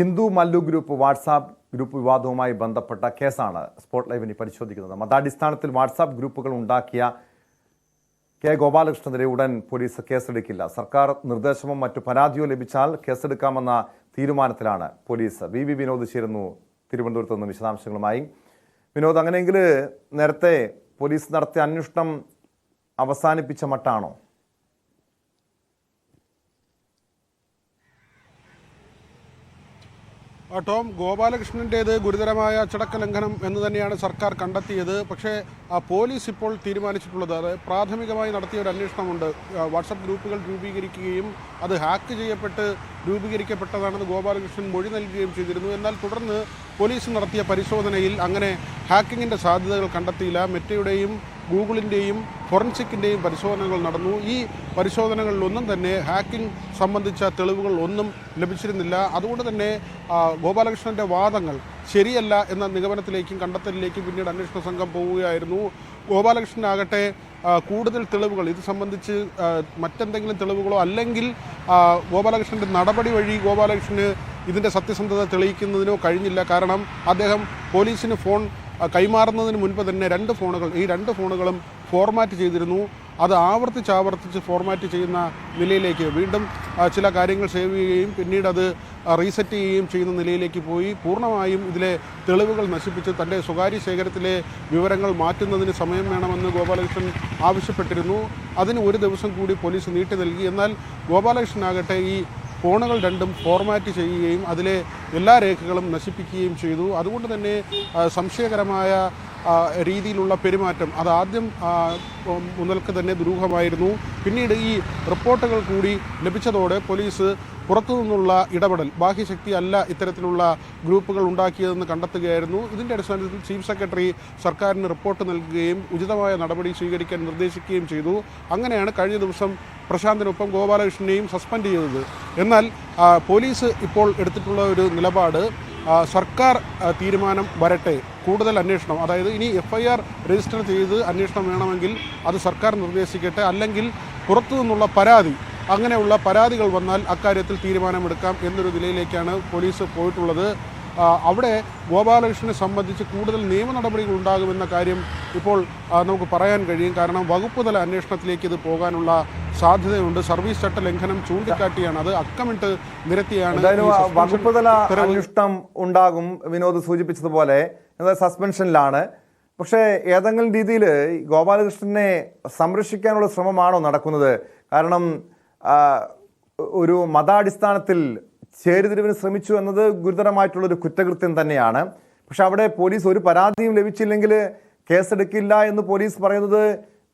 Hindu Mallu group WhatsApp group വിവാദവുമായി ബന്ധപ്പെട്ട കേസാണ് spot ലൈവിനി പരിശോധിക്കുന്നത്. മതാടിസ്ഥാനത്തിൽ വാട്സാപ്പ് ഗ്രൂപ്പുകൾ ഉണ്ടാക്കിയ കെ ഗോപാലകൃഷ്ണനെതിരെ ഉടൻ പോലീസ് കേസെടുക്കില്ല. സർക്കാർ നിർദ്ദേശമോ മറ്റു പരാതിയോ ലഭിച്ചാൽ കേസെടുക്കാമെന്ന തീരുമാനത്തിലാണ് പോലീസ്. വി വി വിനോദ് ചേരുന്നു തിരുവനന്തപുരത്ത് നിന്ന് വിശദാംശങ്ങളുമായി. വിനോദ് അങ്ങനെയെങ്കിൽ നേരത്തെ പോലീസ് നടത്തിയ അന്വേഷണം അവസാനിപ്പിച്ച മട്ടാണോ? ടോം ഗോപാലകൃഷ്ണന്റേത് ഗുരുതരമായ അച്ചടക്ക ലംഘനം എന്ന് തന്നെയാണ് സർക്കാർ കണ്ടെത്തിയത്. പക്ഷേ ആ, പോലീസ് ഇപ്പോൾ തീരുമാനിച്ചിട്ടുള്ളത് അത് പ്രാഥമികമായി നടത്തിയ ഒരു അന്വേഷണമുണ്ട്. വാട്സപ്പ് ഗ്രൂപ്പുകൾ രൂപീകരിക്കുകയും അത് ഹാക്ക് ചെയ്യപ്പെട്ട് രൂപീകരിക്കപ്പെട്ടതാണെന്ന് ഗോപാലകൃഷ്ണൻ മൊഴി നൽകുകയും ചെയ്തിരുന്നു. എന്നാൽ തുടർന്ന് പോലീസ് നടത്തിയ പരിശോധനയിൽ അങ്ങനെ ഹാക്കിങ്ങിന്റെ സാധ്യതകൾ കണ്ടെത്തിയില്ല. മെറ്റയുടെയും ഗൂഗിളിന്റെയും ഫോറൻസിക്കിന്റെയും പരിശോധനകൾ നടന്നു. ഈ പരിശോധനകളിലൊന്നും തന്നെ ഹാക്കിംഗ് സംബന്ധിച്ച തെളിവുകൾ ഒന്നും ലഭിച്ചിരുന്നില്ല. അതുകൊണ്ട് തന്നെ ഗോപാലകൃഷ്ണന്റെ വാദങ്ങൾ ശരിയല്ല എന്ന നിഗമനത്തിലേക്കും കണ്ടെത്തലിലേക്കും പിന്നീട് അന്വേഷണ സംഘം പോവുകയായിരുന്നു. ഗോപാലകൃഷ്ണനാകട്ടെ കൂടുതൽ തെളിവുകൾ ഇത് സംബന്ധിച്ച് മറ്റെന്തെങ്കിലും തെളിവുകളോ അല്ലെങ്കിൽ ഗോപാലകൃഷ്ണന്റെ നടപടി വഴി ഗോപാലകൃഷ്ണന് ഇതിന്റെ സത്യസന്ധത തെളിയിക്കുന്നതിനോ കഴിഞ്ഞില്ല. കാരണം അദ്ദേഹം പോലീസിന് ഫോൺ കൈമാറുന്നതിന് മുൻപ് തന്നെ രണ്ട് ഫോണുകൾ ഈ രണ്ട് ഫോണുകളും ഫോർമാറ്റ് ചെയ്തിരുന്നു. അത് ആവർത്തിച്ച് ആവർത്തിച്ച് ഫോർമാറ്റ് ചെയ്യുന്ന നിലയിലേക്ക് വീണ്ടും ചില കാര്യങ്ങൾ സേവ് ചെയ്യുകയും പിന്നീട് അത് റീസെറ്റ് ചെയ്യുകയും ചെയ്യുന്ന നിലയിലേക്ക് പോയി. പൂർണമായും ഇതിലെ തെളിവുകൾ നശിപ്പിച്ച് തന്റെ സ്വകാര്യ ശേഖരത്തിലെ വിവരങ്ങൾ മാറ്റുന്നതിന് സമയം വേണമെന്ന് ഗോപാലകൃഷ്ണൻ ആവശ്യപ്പെട്ടിരുന്നു. അതിന് ഒരു ദിവസം കൂടി പോലീസ് നീട്ടി നൽകി. എന്നാൽ ഗോപാലകൃഷ്ണനാകട്ടെ ഈ ഫോണുകൾ രണ്ടും ഫോർമാറ്റ് ചെയ്യുകയും അതിലെ എല്ലാ രേഖകളും നശിപ്പിക്കുകയും ചെയ്തു. അതുകൊണ്ട് തന്നെ സംശയകരമായ രീതിയിലുള്ള പെരുമാറ്റം. അത് ആദ്യം ആ, മുതൽക്ക് തന്നെ ദുരൂഹമായിരുന്നു. പിന്നീട് ഈ റിപ്പോർട്ടുകൾ കൂടി ലഭിച്ചതോടെ പോലീസ് പുറത്തു നിന്നുള്ള ഇടപെടൽ ബാഹ്യശക്തി അല്ല ഇത്തരത്തിലുള്ള ഗ്രൂപ്പുകൾ ഉണ്ടാക്കിയതെന്ന് കണ്ടെത്തുകയായിരുന്നു. ഇതിന്റെ അടിസ്ഥാനത്തിൽ ചീഫ് സെക്രട്ടറി സർക്കാരിന് റിപ്പോർട്ട് നൽകുകയും ഉചിതമായ നടപടി സ്വീകരിക്കാൻ നിർദ്ദേശിക്കുകയും ചെയ്തു. അങ്ങനെയാണ് കഴിഞ്ഞ ദിവസം പ്രശാന്തിനൊപ്പം ഗോപാലകൃഷ്ണനെയും സസ്പെൻഡ് ചെയ്തത്. എന്നാൽ പോലീസ് ഇപ്പോൾ എടുത്തിട്ടുള്ള ഒരു നിലപാട് സർക്കാർ തീരുമാനം വരട്ടെ. കൂടുതൽ അന്വേഷണം. അതായത് ഇനി എഫ് ഐ ആർ രജിസ്റ്റർ ചെയ്ത് അന്വേഷണം വേണമെങ്കിൽ അത് സർക്കാർ നിർദ്ദേശിക്കട്ടെ. അല്ലെങ്കിൽ പുറത്തു നിന്നുള്ള പരാതി അങ്ങനെയുള്ള പരാതികൾ വന്നാൽ അക്കാര്യത്തിൽ തീരുമാനമെടുക്കാം എന്നൊരു നിലയിലേക്കാണ് പോലീസ് പോയിട്ടുള്ളത്. അവിടെ ഗോപാലകൃഷ്ണനെ സംബന്ധിച്ച് കൂടുതൽ നിയമ നടപടികൾ ഉണ്ടാകുമെന്ന കാര്യം ഇപ്പോൾ നമുക്ക് പറയാൻ കഴിയും. കാരണം വകുപ്പ് തല അന്വേഷണത്തിലേക്ക് ഇത് പോകാനുള്ള സാധ്യതയുണ്ട്. സർവീസ് ചട്ട ലംഘനം ചൂണ്ടിക്കാട്ടിയാണ്. അത് അക്കമിട്ട് നിരത്തിയാണ് എന്തായാലും ഈ ആ suspension വകുപ്പ് തല ഉത്തരവ്. അന്വേഷണം ഉണ്ടാകും വിനോദ് സൂചിപ്പിച്ചതുപോലെ. സസ്പെൻഷനിലാണ് പക്ഷേ ഏതെങ്കിലും രീതിയിൽ ഗോപാലകൃഷ്ണനെ സംരക്ഷിക്കാനുള്ള ശ്രമമാണോ നടക്കുന്നത്? കാരണം ഒരു മതാടിസ്ഥാനത്തിൽ ചേരുതിരിവിന് ശ്രമിച്ചു എന്നത് ഗുരുതരമായിട്ടുള്ളൊരു കുറ്റകൃത്യം തന്നെയാണ്. പക്ഷെ അവിടെ പോലീസ് ഒരു പരാതിയും ലഭിച്ചില്ലെങ്കിൽ കേസെടുക്കില്ല എന്ന് പോലീസ് പറയുന്നത്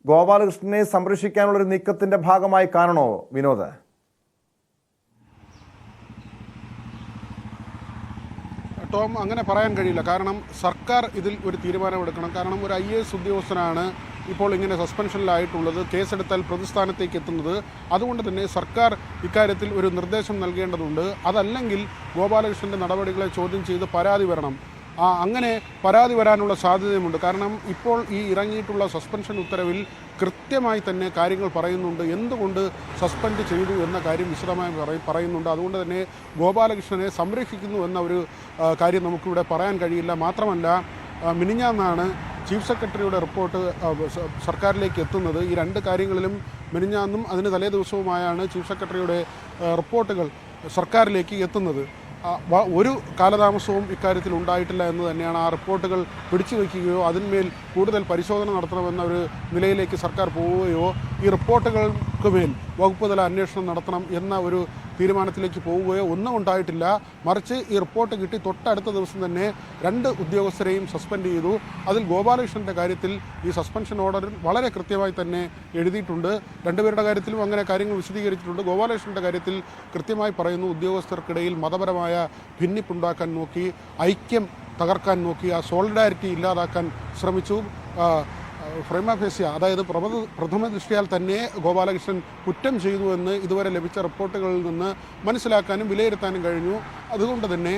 ഗോപാലകൃഷ്ണനെ സംരക്ഷിക്കാനുള്ള ഒരു നീക്കത്തിന്റെ ഭാഗമായി കാണണോ വിനോദ്? ടോം അങ്ങനെ പറയാൻ കഴിയില്ല. കാരണം സർക്കാർ ഇതിൽ ഒരു തീരുമാനമെടുക്കണം. കാരണം ഒരു ഐ എസ് ഉദ്യോഗസ്ഥനാണ് ഇപ്പോൾ ഇങ്ങനെ സസ്പെൻഷനിലായിട്ടുള്ളത് കേസെടുത്താൽ പ്രതിസ്ഥാനത്തേക്ക് എത്തുന്നത്. അതുകൊണ്ട് തന്നെ സർക്കാർ ഇക്കാര്യത്തിൽ ഒരു നിർദ്ദേശം നൽകേണ്ടതുണ്ട്. അതല്ലെങ്കിൽ ഗോപാലകൃഷ്ണന്റെ നടപടികളെ ചോദ്യം ചെയ്ത് പരാതി വരണം. അങ്ങനെ പരാതി വരാനുള്ള സാധ്യതയുമുണ്ട്. കാരണം ഇപ്പോൾ ഈ ഇറങ്ങിയിട്ടുള്ള സസ്പെൻഷൻ ഉത്തരവിൽ കൃത്യമായി തന്നെ കാര്യങ്ങൾ പറയുന്നുണ്ട്. എന്തുകൊണ്ട് സസ്പെൻഡ് ചെയ്തു എന്ന കാര്യം വിശദമായി പറയ- പറയുന്നുണ്ട്. അതുകൊണ്ട് തന്നെ ഗോപാലകൃഷ്ണനെ സംരക്ഷിക്കുന്നു എന്ന ഒരു കാര്യം നമുക്കിവിടെ പറയാൻ കഴിയില്ല. മാത്രമല്ല മിനിഞ്ഞാന്നാണ് ചീഫ് സെക്രട്ടറിയുടെ റിപ്പോർട്ട് സർക്കാരിലേക്ക് എത്തുന്നത്. ഈ രണ്ട് കാര്യങ്ങളിലും മിനിഞ്ഞാന്നും അതിന് തലേ ദിവസവുമായാണ് ചീഫ് സെക്രട്ടറിയുടെ റിപ്പോർട്ടുകൾ സർക്കാരിലേക്ക് എത്തുന്നത്. ഒരു കാലതാമസവും ഇക്കാര്യത്തിൽ ഉണ്ടായിട്ടില്ല എന്ന് തന്നെയാണ് ആ റിപ്പോർട്ടുകൾ പിടിച്ചു വയ്ക്കുകയോ അതിന്മേൽ കൂടുതൽ പരിശോധന നടത്തണമെന്ന ഒരു നിലയിലേക്ക് സർക്കാർ പോവുകയോ ഈ റിപ്പോർട്ടുകൾക്ക് മേൽ വകുപ്പ് തല അന്വേഷണം നടത്തണം എന്ന ഒരു തീരുമാനത്തിലേക്ക് പോവുകയോ ഒന്നും ഉണ്ടായിട്ടില്ല. മറിച്ച് ഈ റിപ്പോർട്ട് കിട്ടി തൊട്ടടുത്ത ദിവസം തന്നെ രണ്ട് ഉദ്യോഗസ്ഥരെയും സസ്പെൻഡ് ചെയ്തു. അതിൽ ഗോപാലകൃഷ്ണന്റെ കാര്യത്തിൽ ഈ സസ്പെൻഷൻ ഓർഡറിൽ വളരെ കൃത്യമായി തന്നെ എഴുതിയിട്ടുണ്ട്. രണ്ടുപേരുടെ കാര്യത്തിലും അങ്ങനെ കാര്യങ്ങൾ വിശദീകരിച്ചിട്ടുണ്ട്. ഗോപാലകൃഷ്ണന്റെ കാര്യത്തിൽ കൃത്യമായി പറയുന്നു ഉദ്യോഗസ്ഥർക്കിടയിൽ മതപരമായ ഭിന്നിപ്പുണ്ടാക്കാൻ നോക്കി ഐക്യം തകർക്കാൻ നോക്കി ആ സോളിഡാരിറ്റി ഇല്ലാതാക്കാൻ ശ്രമിച്ചു. ഫ്രൈമാഫേസ്യ അതായത് പ്രഥമ പ്രഥമ ദൃഷ്ടിയാൽ തന്നെ ഗോപാലകൃഷ്ണൻ കുറ്റം ചെയ്തു എന്ന് ഇതുവരെ ലഭിച്ച റിപ്പോർട്ടുകളിൽ നിന്ന് മനസ്സിലാക്കാനും വിലയിരുത്താനും കഴിഞ്ഞു. അതുകൊണ്ട് തന്നെ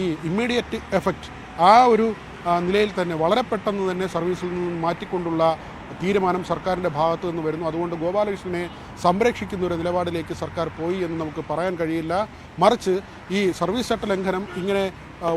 ഈ ഇമ്മീഡിയറ്റ് എഫക്റ്റ് ആ ഒരു നിലയിൽ തന്നെ വളരെ പെട്ടെന്ന് തന്നെ സർവീസിൽ നിന്ന് മാറ്റിക്കൊണ്ടുള്ള തീരുമാനം സർക്കാരിന്റെ ഭാഗത്തു നിന്ന് വരുന്നു. അതുകൊണ്ട് ഗോപാലകൃഷ്ണനെ സംരക്ഷിക്കുന്ന ഒരു നിലപാടിലേക്ക് സർക്കാർ പോയി എന്ന് നമുക്ക് പറയാൻ കഴിയില്ല. മറിച്ച് ഈ സർവീസ് ചട്ട ലംഘനം ഇങ്ങനെ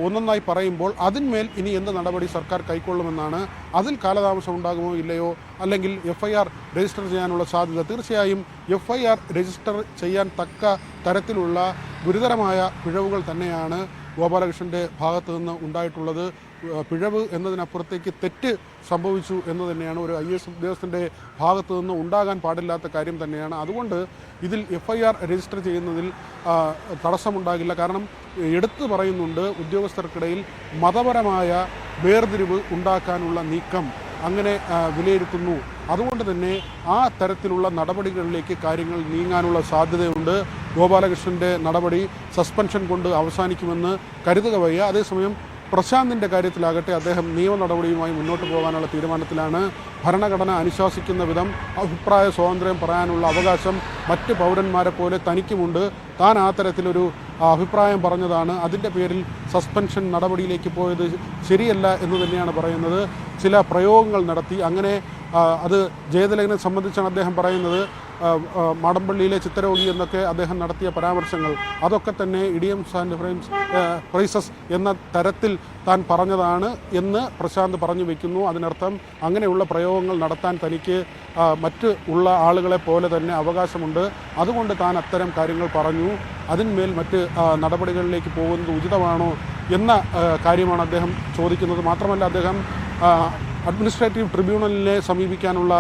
ഒന്നൊന്നായി പറയുമ്പോൾ അതിന്മേൽ ഇനി എന്ത് നടപടി സർക്കാർ കൈക്കൊള്ളുമെന്നാണ് അതിൽ കാലതാമസം ഉണ്ടാകുമോ ഇല്ലയോ? അല്ലെങ്കിൽ എഫ് ഐ ആർ രജിസ്റ്റർ ചെയ്യാനുള്ള സാധ്യത തീർച്ചയായും എഫ് ഐ ആർ രജിസ്റ്റർ ചെയ്യാൻ തക്ക തരത്തിലുള്ള ഗുരുതരമായ പിഴവുകൾ തന്നെയാണ് ഗോപാലകൃഷ്ണന്റെ ഭാഗത്തു നിന്ന് ഉണ്ടായിട്ടുള്ളത് പിഴവ് എന്നതിനപ്പുറത്തേക്ക് തെറ്റ് സംഭവിച്ചു എന്ന് തന്നെയാണ് ഒരു ഐ എസ് ഉദ്യോഗസ്ഥന്റെ ഭാഗത്തു നിന്ന് ഉണ്ടാകാൻ പാടില്ലാത്ത കാര്യം തന്നെയാണ്. അതുകൊണ്ട് ഇതിൽ എഫ് ഐ ആർ രജിസ്റ്റർ ചെയ്യുന്നതിൽ തടസ്സമുണ്ടാകില്ല. കാരണം എടുത്തു പറയുന്നുണ്ട് ഉദ്യോഗസ്ഥർക്കിടയിൽ മതപരമായ വേർതിരിവ് ഉണ്ടാക്കാനുള്ള നീക്കം. അങ്ങനെ വിലയിരുത്തുന്നു. അതുകൊണ്ട് തന്നെ ആ തരത്തിലുള്ള നടപടികളിലേക്ക് കാര്യങ്ങൾ നീങ്ങാനുള്ള സാധ്യതയുണ്ട്. ഗോപാലകൃഷ്ണന്റെ നടപടി സസ്പെൻഷൻ കൊണ്ട് അവസാനിക്കുമെന്ന് കരുതുക വയ്യ. അതേസമയം പ്രശാന്തിന്റെ കാര്യത്തിലാകട്ടെ അദ്ദേഹം നിയമ നടപടിയുമായി മുന്നോട്ട് പോകാനുള്ള തീരുമാനത്തിലാണ്. ഭരണഘടന അനുശാസിക്കുന്ന വിധം അഭിപ്രായ സ്വാതന്ത്ര്യം പറയാനുള്ള അവകാശം മറ്റ് പൗരന്മാരെ പോലെ തനിക്കുമുണ്ട്. താൻ ആ തരത്തിലൊരു അഭിപ്രായം പറഞ്ഞതാണ്. അതിന്റെ പേരിൽ സസ്പെൻഷൻ നടപടിയിലേക്ക് പോയത് ശരിയല്ല എന്ന് തന്നെയാണ് പറയുന്നത്. ചില പ്രയോഗങ്ങൾ നടത്തി. അങ്ങനെ അത് ജയതിലകനെ സംബന്ധിച്ചാണ് അദ്ദേഹം പറയുന്നത്. മാടമ്പള്ളിയിലെ ചിത്തരോഗി എന്നൊക്കെ അദ്ദേഹം നടത്തിയ പരാമർശങ്ങൾ അതൊക്കെ തന്നെ ഇഡിയംസ് ആൻഡ് ഫ്രെയിംസ് പ്രൈസസ് എന്ന തരത്തിൽ താൻ പറഞ്ഞതാണ് എന്ന് പ്രശാന്ത് പറഞ്ഞു വെക്കുന്നു. അതിനർത്ഥം അങ്ങനെയുള്ള പ്രയോഗങ്ങൾ നടത്താൻ തനിക്ക് മറ്റ് ഉള്ള ആളുകളെ പോലെ തന്നെ അവകാശമുണ്ട്. അതുകൊണ്ട് താൻ അത്തരം കാര്യങ്ങൾ പറഞ്ഞു. അതിന്മേൽ മറ്റ് നടപടികളിലേക്ക് പോകുന്നത് ഉചിതമാണോ എന്ന കാര്യമാണ് അദ്ദേഹം ചോദിക്കുന്നത്. മാത്രമല്ല അദ്ദേഹം അഡ്മിനിസ്ട്രേറ്റീവ് ട്രിബ്യൂണലിനെ സമീപിക്കാനുള്ള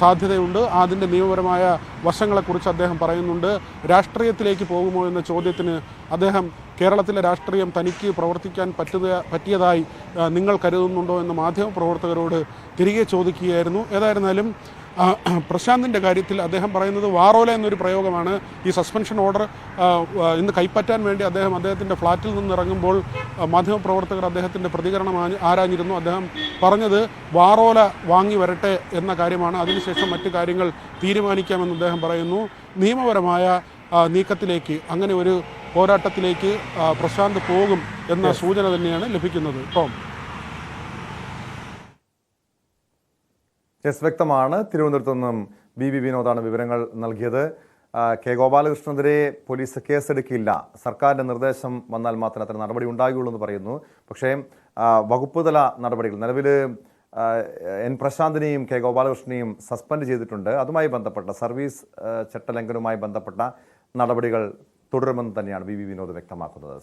സാധ്യതയുണ്ട്. അതിന്റെ നിയമപരമായ വശങ്ങളെക്കുറിച്ച് അദ്ദേഹം പറയുന്നുണ്ട്. രാഷ്ട്രീയത്തിലേക്ക് പോകുമോ എന്ന ചോദ്യത്തിന് അദ്ദേഹം കേരളത്തിലെ രാഷ്ട്രീയം തനിക്ക് പ്രവർത്തിക്കാൻ പറ്റുക പറ്റിയതായി നിങ്ങൾ കരുതുന്നുണ്ടോ എന്ന് മാധ്യമപ്രവർത്തകരോട് തിരികെ ചോദിക്കുകയായിരുന്നു. ഏതായിരുന്നാലും പ്രശാന്തിന്റെ കാര്യത്തിൽ അദ്ദേഹം പറയുന്നത് വാറോല എന്നൊരു പ്രയോഗമാണ്. ഈ സസ്പെൻഷൻ ഓർഡർ ഇന്ന് കൈപ്പറ്റാൻ വേണ്ടി അദ്ദേഹം അദ്ദേഹത്തിന്റെ ഫ്ലാറ്റിൽ നിന്ന് ഇറങ്ങുമ്പോൾ മാധ്യമപ്രവർത്തകർ അദ്ദേഹത്തിന്റെ പ്രതികരണം ആരാഞ്ഞിരുന്നു. അദ്ദേഹം പറഞ്ഞത് വാറോല വാങ്ങി വരട്ടെ എന്ന കാര്യമാണ്. അതിനുശേഷം മറ്റു കാര്യങ്ങൾ തീരുമാനിക്കാമെന്ന് അദ്ദേഹം പറയുന്നു. നിയമപരമായ നീക്കത്തിലേക്ക് അങ്ങനെ ഒരു പോരാട്ടത്തിലേക്ക് പ്രശാന്ത് പോകും എന്ന സൂചന തന്നെയാണ് ലഭിക്കുന്നത്. ടോം. യെസ് വ്യക്തമാണ്. തിരുവനന്തപുരത്ത് നിന്നും ബി ബി വിനോദാണ് വിവരങ്ങൾ നൽകിയത്. കെ ഗോപാലകൃഷ്ണനെതിരെ പോലീസ് കേസെടുക്കില്ല സർക്കാരിന്റെ നിർദ്ദേശം വന്നാൽ മാത്രമേ അത്തരം നടപടി ഉണ്ടാകുകയുള്ളൂ എന്ന് പറയുന്നു. പക്ഷേ വകുപ്പുതല വകുപ്പ് തല നടപടികൾ നിലവിൽ എൻ പ്രശാന്തിനെയും കെ ഗോപാലകൃഷ്ണനെയും സസ്പെൻഡ് ചെയ്തിട്ടുണ്ട്. അതുമായി ബന്ധപ്പെട്ട സർവീസ് ചട്ടലംഘനവുമായി ബന്ധപ്പെട്ട നടപടികൾ തുടരുമെന്ന് തന്നെയാണ് ബി വി വിനോദ് വ്യക്തമാക്കുന്നത്.